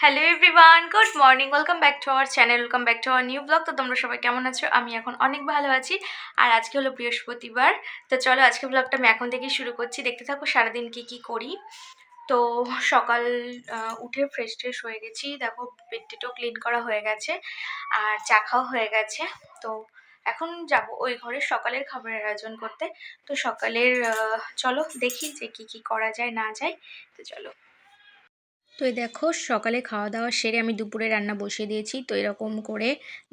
Hello everyone good morning welcome back to our channel welcome back to our new blog তো তোমরা সবাই কেমন আছো? আমি এখন অনেক ভালো আছি। আর আজকে হলো বৃহস্পতিবার। তো চলো আজকে ব্লগটা আমি এখন থেকেই শুরু করছি। দেখতে থাকো সারাদিন কি কি করি। তো সকাল উঠে ফ্রেশ ট্রেশ হয়ে গেছি। দেখো বেডটিটাও ক্লিন করা হয়ে গেছে। আর চা খাওয়া হয়ে গেছে। তো এখন যাব ওই ঘরে সকালের খাবারের আয়োজন করতে। তো সকালের চলো দেখি যে কি কি করা যায়, না যায়। তো চলো। তো এই দেখো, সকালে খাওয়া দাওয়া সেরে আমি দুপুরে রান্না বসিয়ে দিয়েছি। তো এরকম করে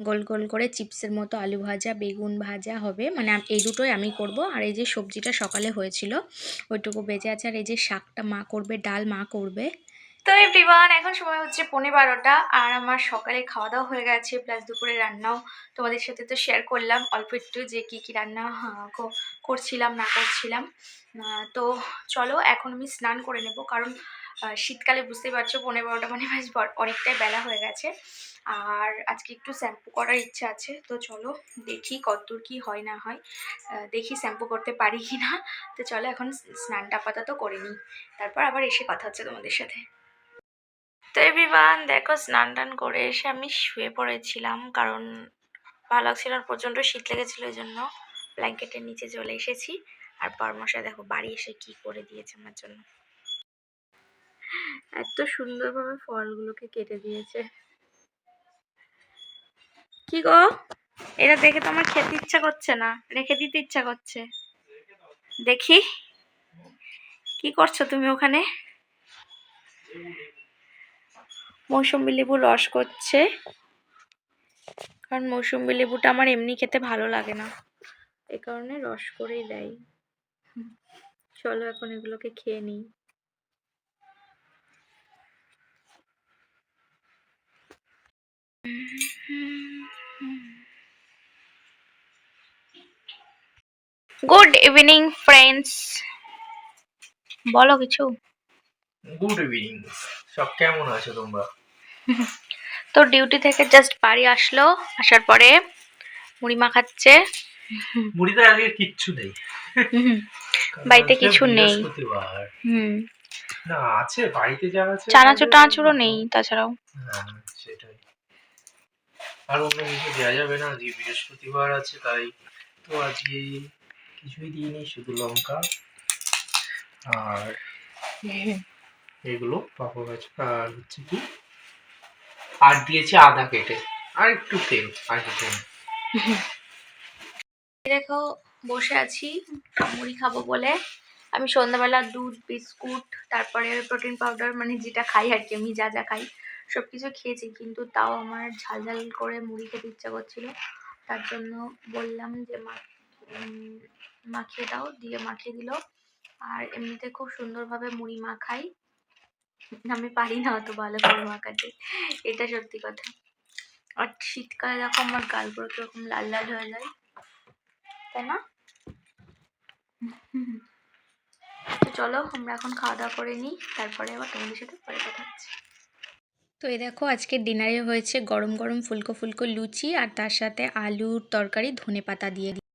গোল গোল করে চিপসের মতো আলু ভাজা, বেগুন ভাজা হবে। মানে এই দুটোই আমি করব। আর এই যে সবজিটা সকালে হয়েছিল, ওইটুকু বেঁচে আছে। আর এই যে শাকটা মা করবে, ডাল মা করবে। তো এভরিওয়ান এখন সময় হচ্ছে পনেরো বারোটা আর আমার সকালে খাওয়া দাওয়া হয়ে গেছে প্লাস দুপুরে রান্নাও তোমাদের সাথে তো শেয়ার করলাম। অল্প একটু যে কী কী রান্না করছিলাম, না করছিলাম। তো চলো, এখন আমি স্নান করে নেব কারণ শীতকালে বুঝতেই পারছ পনেরো বারোটা মানে বেশ অনেকটাই বেলা হয়ে গেছে। আর আজকে একটু শ্যাম্পু করার ইচ্ছা আছে, তো চলো দেখি কতদূর কি হয়, না হয়। দেখি শ্যাম্পু করতে পারি কি না তো চলো, এখন স্নানটা আপাতত করে নিই। তারপর আবার এসে কথা হচ্ছে তোমাদের সাথে। তো এভরিওয়ান দেখো স্নান টান করে এসে আমি শুয়ে পড়েছিলাম, কারণ ভালো লাগছিল আর প্রচণ্ড শীত লেগেছিল ওই জন্য ব্ল্যাঙ্কেটের নিচে চলে এসেছি। আর পরমশাই দেখো বাড়ি এসে কি করে দিয়েছে আমার জন্য। এত সুন্দরভাবে ফলগুলোকে কেটে দিয়েছে। কি গো? এটা দেখে তো আমার খেতে ইচ্ছা করছে না। রেখে দিতে ইচ্ছা করছে। দেখি। কি করছ তুমি ওখানে? মৌসুম্বি লেবু রস করছে। কারণ মৌসুম্বি লেবুটা আমার এমনি খেতে ভালো লাগে না। এই কারণে রস করেই দেয়। চলো এখন এগুলোকে খেয়ে নিই। গুড ইভিনিং ফ্রেন্ডস বলো কিছু। গুড ইভিনিং সব কেমন আছো তোমরা? তো ডিউটি থেকে জাস্ট বাড়ি আসলো আসার পরে মুড়ি মাখাচ্ছে। মুড়িতে আজকে কিচ্ছু নেই। বাড়িতে কিছু নেই। হুম। না আছে বাড়িতে যা আছে চানাচুর টানাচুরও নেই তাছাড়াও। সেটাই। আর অন্য কিছু দেওয়া যাবে না আজকে বৃহস্পতিবার আছে তাই তো আজকে কিছুই দিইনি শুধু লঙ্কা আর এগুলো পাপড় গাছ আর হচ্ছে কি আর দিয়েছি আদা কেটে। আর একটু তেল, আর কিছু দেখো, বসে আছি, মুড়ি খাব বলে। আমি সন্ধ্যাবেলা দুধ, বিস্কুট, তারপরে প্রোটিন পাউডার মানে যেটা খাই আর কি, আমি যা যা খাই সব কিছু খেয়েছি। কিন্তু তাও আমার ঝাল ঝাল করে মুড়ি খেতে ইচ্ছা করছিল। তার জন্য বললাম যে মাখিয়ে দাও। দিয়ে মাখিয়ে দিল। আর এমনিতে খুব সুন্দরভাবে মুড়ি মাখাই আমি পারি না অত ভালো করে মাখাতে এটা সত্যি কথা। আর শীতকালে দেখো আমার গালগুলো কীরকম লাল লাল হয়ে যায়। তাই না? তো চলো, আমরা এখন খাওয়া দাওয়া করে নিই। তারপরে আবার তোমাদের সাথে পরে কথা হচ্ছে। তো এই দেখো, আজকে ডিনারে হয়েছে গরম গরম ফুলকো ফুলকো লুচি আর তার সাথে আলুর তরকারি ধনে পাতা দিয়ে